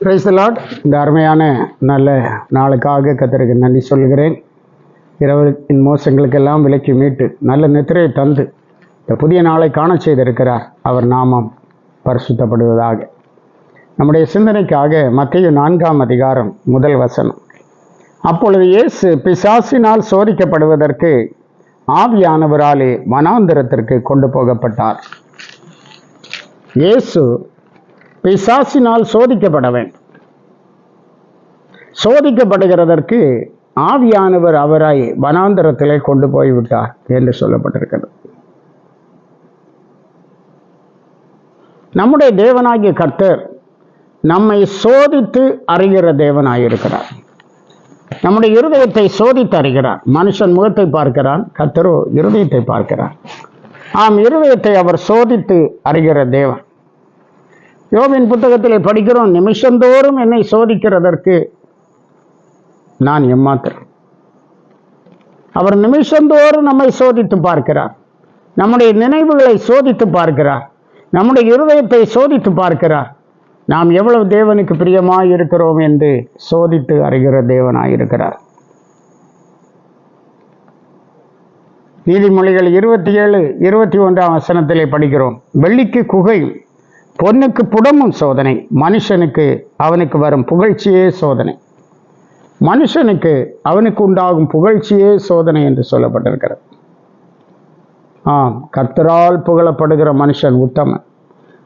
Price இந்த அருமையான நல்ல நாளுக்காக கத்தருக்கு நன்றி சொல்கிறேன் இரவின் மோசங்களுக்கெல்லாம் விலக்கி மீட்டு நல்ல நித்திரையை தந்து இந்த புதிய நாளை காண செய்திருக்கிறார். அவர் நாமம் பரிசுத்தப்படுவதாக. நம்முடைய சிந்தனைக்காக மத்திய நான்காம் அதிகாரம் முதல் வசனம். அப்பொழுது இயேசு பிசாசினால் சோதிக்கப்படுவதற்கு ஆவியானவராலே வனாந்திரத்திற்கு கொண்டு போகப்பட்டார். இயேசு பிசாசினால் சோதிக்கப்பட வேண்டும். சோதிக்கப்படுகிறதற்கு ஆவியானவர் அவராய் வனாந்தரத்திலே கொண்டு போய்விட்டார் என்று சொல்லப்பட்டிருக்கிறது. நம்முடைய தேவனாகிய கர்த்தர் நம்மை சோதித்து அறிகிற தேவனாயிருக்கிறார். நம்முடைய இருதயத்தை சோதித்து அறிகிறார். மனுஷன் முகத்தை பார்க்கிறான் கர்த்தரோ இருதயத்தை பார்க்கிறார். ஆம் இருதயத்தை அவர் சோதித்து அறிகிற தேவன். யோபின் புத்தகத்தில் படிக்கிறோம் நிமிஷந்தோறும் என்னை சோதிக்கிறதற்கு நான் எம்மாத்திரம் அவர் நிமிஷந்தோறும் நம்மை சோதித்து பார்க்கிறார். நம்முடைய நினைவுகளை சோதித்து பார்க்கிறார். நம்முடைய இருதயத்தை சோதித்து பார்க்கிறார். நாம் எவ்வளவு தேவனுக்கு பிரியமாக இருக்கிறோம் என்று சோதித்து அறிகிற தேவனாக இருக்கிறார் நீதிமொழிகள் இருபத்தி ஏழு இருபத்தி ஒன்றாம் வசனத்திலே படிக்கிறோம். வெள்ளிக்கு குகையும் பொண்ணுக்கு புடமும் சோதனை மனுஷனுக்கு அவனுக்கு வரும் புகழ்ச்சியே சோதனை. மனுஷனுக்கு அவனுக்கு உண்டாகும் புகழ்ச்சியே சோதனை என்று சொல்லப்பட்டிருக்கிறது. ஆம் கர்த்தரால் புகழப்படுகிற மனுஷன் உத்தமன்.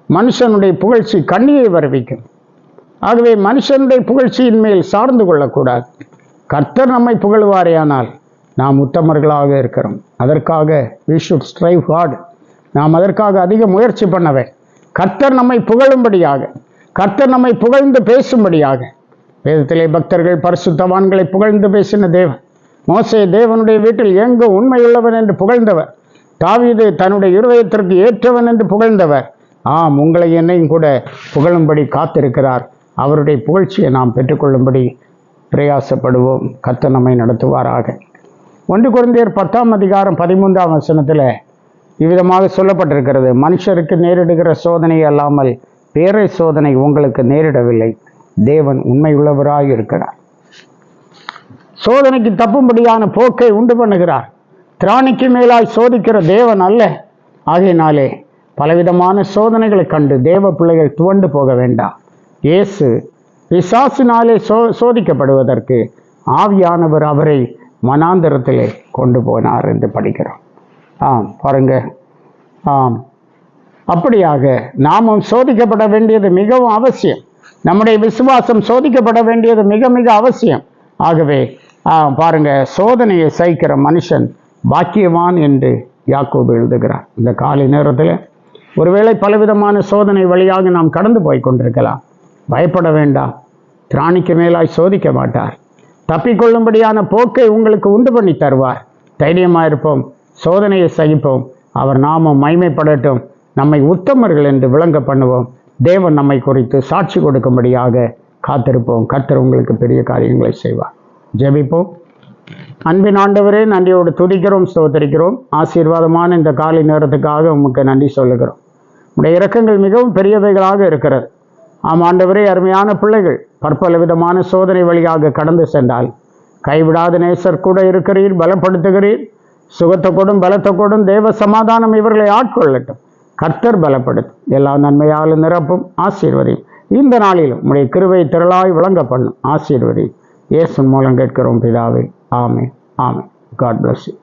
மனுஷனுடைய புகழ்ச்சி கண்ணியை வரவிக்கும். ஆகவே மனுஷனுடைய புகழ்ச்சியின் மேல் சார்ந்து கொள்ளக்கூடாது. கர்த்தர் நம்மை புகழ்வாரேயானால் நாம் உத்தமர்களாக இருக்கிறோம். அதற்காக வி ஷுட் ஸ்ட்ரைவ் ஹார்டு நாம் அதற்காக அதிக முயற்சி பண்ணவேன் கர்த்தர் நம்மை புகழும்படியாக கர்த்தர் நம்மை புகழ்ந்து பேசும்படியாக. வேதத்திலே பக்தர்கள் பரிசுத்தவான்களை புகழ்ந்து பேசின தேவன் மோசே தேவனுடைய வீட்டில் எங்கு உண்மையுள்ளவன் என்று புகழ்ந்தவர் தாவீது தன்னுடைய இருதயத்திற்கு ஏற்றவன் என்று புகழ்ந்தவர். ஆம் உங்களை என்னையும் கூட புகழும்படி காத்திருக்கிறார். அவருடைய புகழ்ச்சியை நாம் பெற்றுக்கொள்ளும்படி பிரயாசப்படுவோம். கர்த்தர் நம்மை நடத்துவாராக. ஒன்று குழந்தையர் பத்தாம் அதிகாரம் பதிமூன்றாம் வசனத்தில் இவ்விதமாக சொல்லப்பட்டிருக்கிறது மனுஷருக்கு நேரிடுகிற சோதனை அல்லாமல் பேரை சோதனை உங்களுக்கு நேரிடவில்லை. தேவன் உண்மையுள்ளவராக இருக்கிறார். சோதனைக்கு தப்பும்படியான போக்கை உண்டு பண்ணுகிறார். திராணிக்கு மேலாய் சோதிக்கிற தேவன் அல்ல. ஆகையினாலே பலவிதமான சோதனைகளை கண்டு தேவ பிள்ளைகள் துவண்டு போக வேண்டாம். இயேசு விசாசினாலே சோ சோதிக்கப்படுவதற்கு ஆவியானவர் அவரை மனாந்திரத்திலே கொண்டு போனார் என்று படிக்கிறோம். ஆம் பாருங்க. ஆம். அப்படியாக நாமும் சோதிக்கப்பட வேண்டியது மிகவும் அவசியம். நம்முடைய விசுவாசம் சோதிக்கப்பட வேண்டியது மிக மிக அவசியம். ஆகவே ஆ, பாருங்க சோதனையை சகிக்கிற மனுஷன் பாக்கியவான் என்று யாக்கோபு எழுதுகிறார். இந்த காலை நேரத்தில் ஒருவேளை பலவிதமான சோதனை வழியாக நாம் கடந்து போய் கொண்டிருக்கலாம். பயப்பட வேண்டாம். திராணிக்கு மேலாய் சோதிக்க மாட்டார். தப்பிக்கொள்ளும்படியான போக்கை உங்களுக்கு உண்டு பண்ணி தருவார். தைரியமாக இருப்போம் சோதனையை சகிப்போம். அவர் நாமும் மைமைப்படட்டும் நம்மை உத்தமர்கள் என்று விளங்க பண்ணுவோம். தேவன் நம்மை குறித்து சாட்சி கொடுக்கும்படியாக காத்திருப்போம். கத்தர் உங்களுக்கு பெரிய காரியங்களை செய்வார். ஜெபிப்போம். அன்பின் ஆண்டவரே நன்றியோடு துதிக்கிறோம் ஸ்தோத்தரிக்கிறோம். ஆசீர்வாதமான இந்த காலை நேரத்துக்காக உமக்கு நன்றி சொல்லுகிறோம். உடைய இரக்கங்கள் மிகவும் பெரியவைகளாக இருக்கிறது. ஆம் ஆண்டவரே அருமையான பிள்ளைகள் பற்பல விதமான சோதனை வழியாக கடந்து சென்றால் கைவிடாத நேசர் கூட இருக்கிறீர் பலப்படுத்துகிறீர். சுகத்தை கொடும் பலத்தை கொடும் தேவ சமாதானம் இவர்களை ஆட்கொள்ளட்டும். கர்த்தர் பலப்படுத்தும். எல்லா நன்மையாலும் நிரப்பும். ஆசீர்வதி இந்த நாளிலும் உடைய கிருவை திரளாய் விளங்க பண்ணும் ஆசீர்வதி. இயேசு மூலம் கேட்கிறோம் பிதாவே. ஆமே ஆமே காட் பிளஸ்